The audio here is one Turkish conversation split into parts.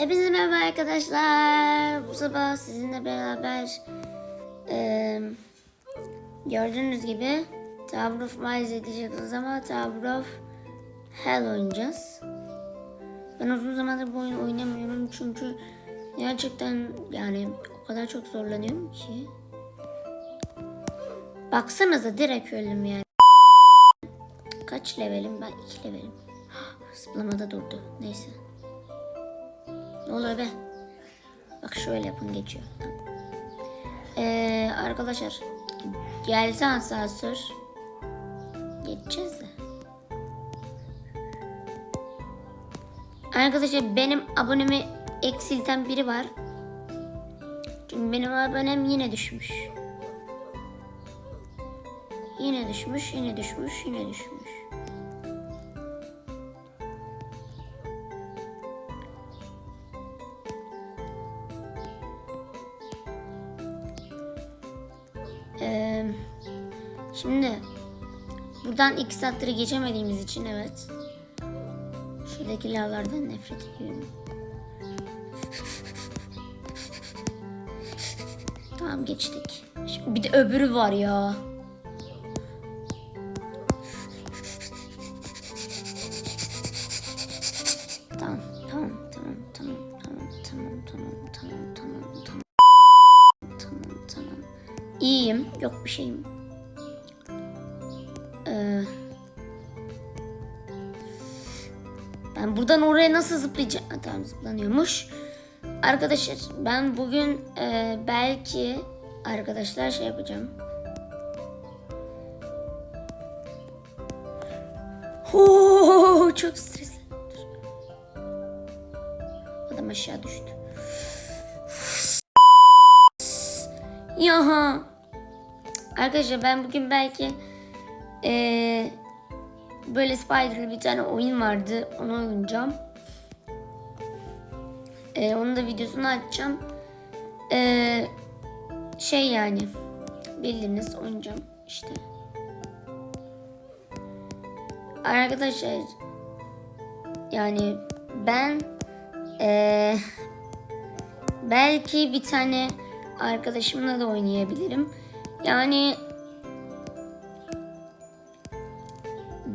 Hepinize merhaba arkadaşlar. Bu sabah sizinle beraber eee, gördüğünüz gibi Tower of Mars edeceğiz ama Tower of Hell oynayacağız. Ben uzun zamandır bu oyunu oynamıyorum çünkü gerçekten yani o kadar çok zorlanıyorum ki. Baksanıza direkt öldüm yani. Kaç levelim? Ben 2 levelim. Zıplamada durdu. Neyse. Ne oluyor be? Bak şöyle yapın geçiyor. Ee, arkadaşlar gelse asansör geçeceğiz de. Arkadaşlar benim abonemi eksilten biri var. Çünkü benim abonem yine düşmüş. Yine düşmüş, yine düşmüş, yine düşmüş. Şimdi buradan iki saatleri geçemediğimiz için evet. Şuradaki lavlardan nefret ediyorum. tamam geçtik. Şimdi bir de öbürü var ya. Tamam, tamam, tamam, tamam, tamam, tamam, tamam, tamam, tamam, tamam. Tamam, tamam. İyiyim, yok bir şeyim. Buradan oraya nasıl zıplayacağım? Ha, tamam zıplanıyormuş. Arkadaşlar ben bugün e, belki arkadaşlar şey yapacağım. Oo, çok stresli. Adam aşağı düştü. Yaha. Arkadaşlar ben bugün belki eee, böyle Spider'lı bir tane oyun vardı. Onu oynayacağım. Eee, onun da videosunu açacağım. Eee, şey yani bildiğiniz oynayacağım işte. Arkadaşlar yani ben eee, belki bir tane arkadaşımla da oynayabilirim. Yani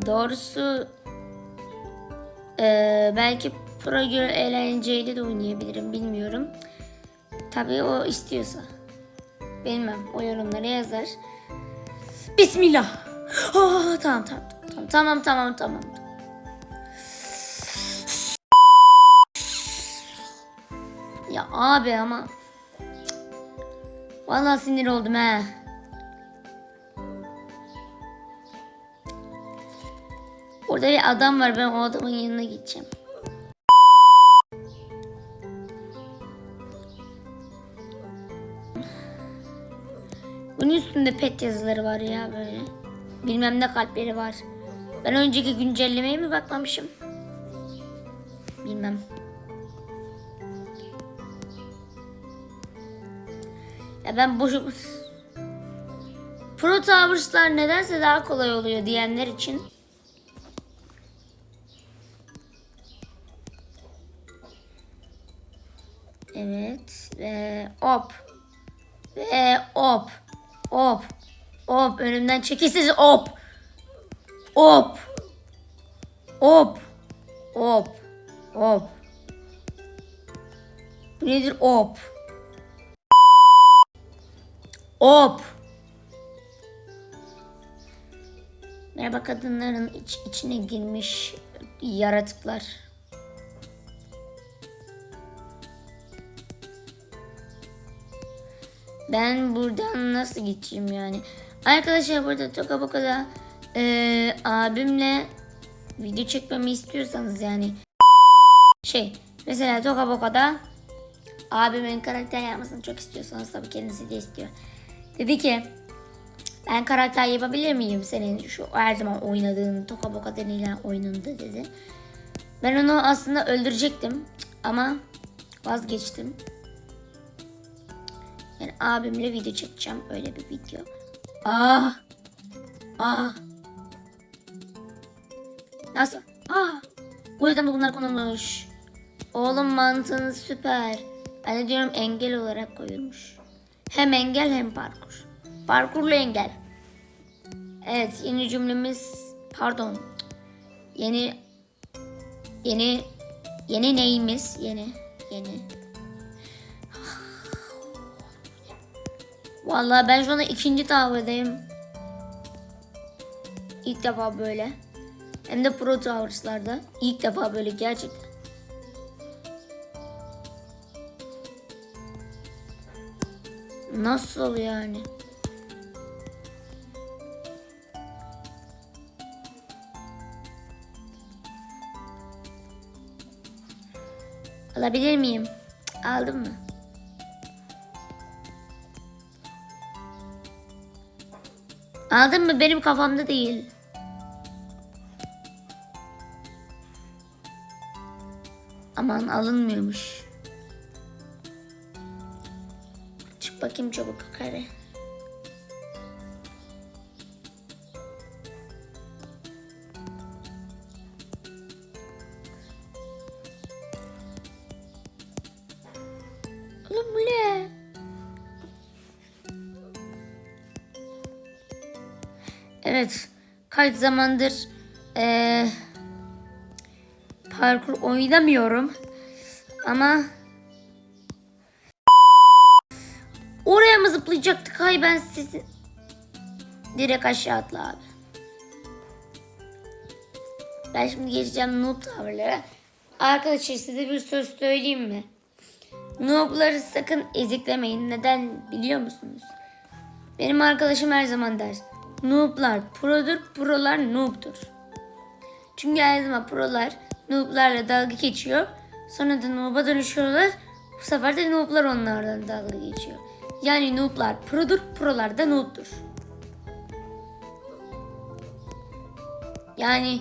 doğrusu eee, belki pro göre eğlenceli de oynayabilirim bilmiyorum. Tabii o istiyorsa. Bilmem o yorumlara yazar. Bismillah. Ah, tamam tamam tamam tamam tamam tamam. Ya abi ama Vallahi sinir oldum he. Orada bir adam var ben o adamın yanına gideceğim. Bunun üstünde pet yazıları var ya böyle. Bilmem ne kalpleri var. Ben önceki güncellemeye mi bakmamışım? Bilmem. Ya ben boşu... Pro Towers'lar nedense daha kolay oluyor diyenler için. Evet ve hop. Ve hop. Hop. Hop. Önümden çekilsiz hop. Hop. Hop. Hop. Hop. Bu nedir hop? Hop. Merhaba kadınların iç, içine girmiş yaratıklar. Ben buradan nasıl gideceğim yani? Arkadaşlar burada Toka Boka'da eee, abimle video çekmemi istiyorsanız yani şey mesela Toka Boka'da abimin karakter yapmasını çok istiyorsanız tabii kendisi de istiyor. Dedi ki ben karakter yapabilir miyim senin şu her zaman oynadığın Toka Boka denilen oyununda dedi. Ben onu aslında öldürecektim ama vazgeçtim abimle video çekeceğim. Öyle bir video. Ah. Ah. Nasıl? Ah. Bu yüzden bunlar konulmuş. Oğlum mantığınız süper. Ben de diyorum engel olarak koyulmuş. Hem engel hem parkur. Parkurlu engel. Evet yeni cümlemiz pardon. Yeni yeni yeni neyimiz? Yeni yeni Vallahi ben şu anda ikinci tavırdayım. İlk defa böyle. Hem de Pro Towers'larda. İlk defa böyle gerçekten. Nasıl yani? Alabilir miyim? Aldın mı? Anladın mı? Benim kafamda değil. Aman alınmıyormuş. Çık bakayım çabuk yukarı. epey zamandır ee, parkur oynamıyorum. Ama oraya mı zıplayacaktık? Hay ben sizi direkt aşağı atla abi. Ben şimdi geçeceğim noob tavırlara. Arkadaşlar size bir söz söyleyeyim mi? Noobları sakın eziklemeyin. Neden biliyor musunuz? Benim arkadaşım her zaman der nooblar produr, prolar noobdur. Çünkü her zaman prolar nooblarla dalga geçiyor. Sonra da noob'a dönüşüyorlar. Bu sefer de nooblar onlardan dalga geçiyor. Yani nooblar produr, prolar da noobdur. Yani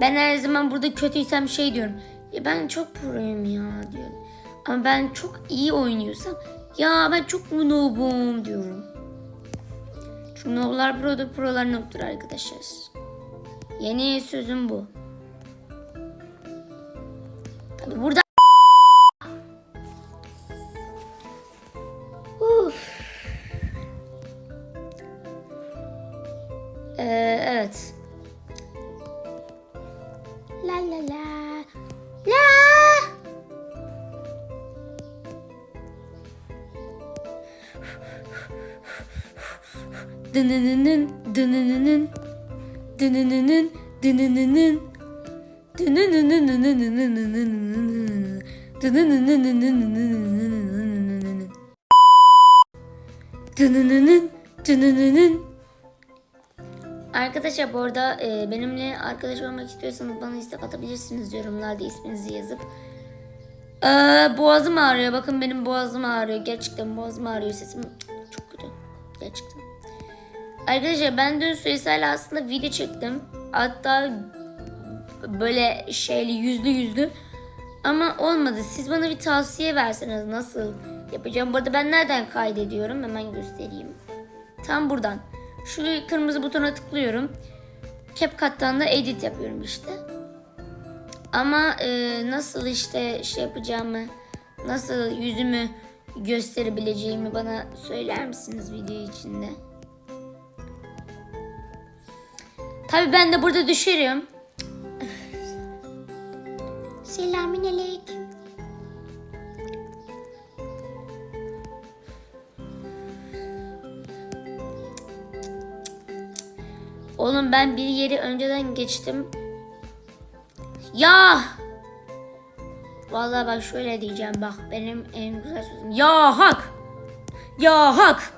ben her zaman burada kötüysem şey diyorum. Ya ben çok proyum ya diyorum. Ama ben çok iyi oynuyorsam ya ben çok mu noobum diyorum. Çünkü noblar burada prolar noktur arkadaşlar. Yeni sözüm bu. Tabi burada Uf. Ee, evet. dınınının dınınının dınınının dınınının Arkadaşlar bu arada e, benimle arkadaş olmak istiyorsanız bana istek atabilirsiniz yorumlarda isminizi yazıp. Ee, boğazım ağrıyor. Bakın benim boğazım ağrıyor. Gerçekten boğazım ağrıyor. Sesim çok kötü. Gerçekten. Arkadaşlar ben dün Suisal'le aslında video çektim. Hatta böyle şeyli yüzlü yüzlü. Ama olmadı. Siz bana bir tavsiye verseniz nasıl yapacağım. Bu arada ben nereden kaydediyorum hemen göstereyim. Tam buradan. Şu kırmızı butona tıklıyorum. CapCut'tan da edit yapıyorum işte. Ama e, nasıl işte şey yapacağımı, nasıl yüzümü gösterebileceğimi bana söyler misiniz video içinde? Tabii ben de burada düşerim. Selamünaleyküm. Oğlum ben bir yeri önceden geçtim. Ya! Vallahi bak şöyle diyeceğim bak benim en güzel sözüm. Ya hak! Ya hak!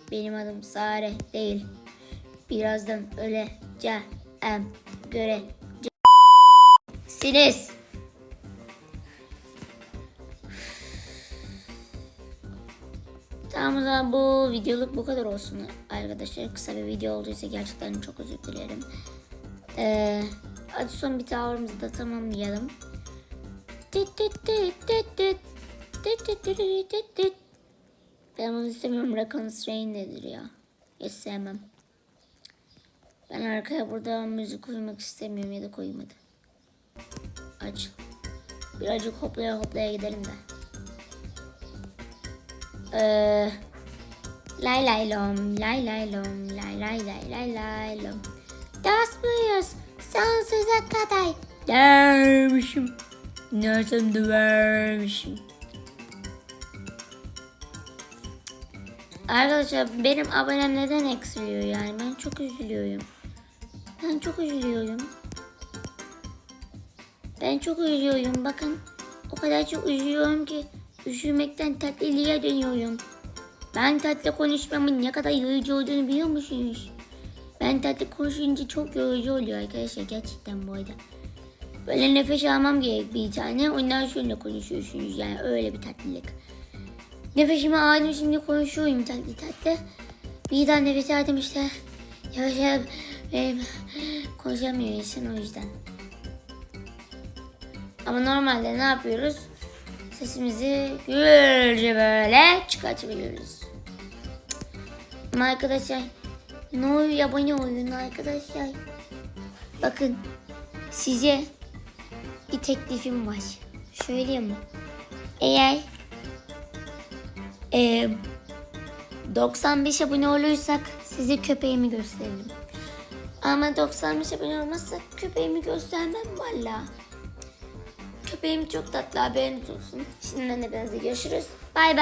benim adım Sare değil. Birazdan öleceğim. Göre edemezsiniz. Tamam o zaman bu videoluk bu kadar olsun arkadaşlar. Kısa bir video olduysa gerçekten çok özür dilerim. Ee, hadi son bir tavrımızı da tamamlayalım. Tıt tıt tıt tıt. Tıt tıt tıt tıt tıt tıt. Ben bunu istemiyorum. Racon's Rain nedir ya? Hiç sevmem. Ben arkaya burada müzik koymak istemiyorum ya da koyayım hadi. Aç. Birazcık hoplaya hoplaya gidelim de. Ee, lay lay lom, lay lay lom, lay lay lay lay lay lom. Dost muyuz? Sonsuza kadar. Dermişim. Nereden de Arkadaşlar benim abonem neden eksiliyor yani ben çok üzülüyorum. Ben çok üzülüyorum. Ben çok üzülüyorum bakın. O kadar çok üzülüyorum ki üzülmekten tatlılığa dönüyorum. Ben tatlı konuşmamın ne kadar yorucu olduğunu biliyor musunuz? Ben tatlı konuşunca çok yorucu oluyor arkadaşlar gerçekten bu arada. Böyle nefes almam gerek bir tane ondan sonra konuşuyorsunuz yani öyle bir tatlılık. Nefesimi aldım şimdi konuşuyorum tatlı tatlı. Birden nefes aldım işte. Yavaş yavaş benim konuşamıyor insan o yüzden. Ama normalde ne yapıyoruz? Sesimizi gürce böyle çıkartabiliyoruz. Ama arkadaşlar ne oluyor abone olun arkadaşlar. Bakın size bir teklifim var. Söyleyeyim mi? Eğer e, 95 abone olursak size köpeğimi gösteririm. Ama 95 abone olmazsak köpeğimi göstermem valla. Köpeğim çok tatlı haberiniz olsun. Şimdiden hepinize görüşürüz. Bay bay.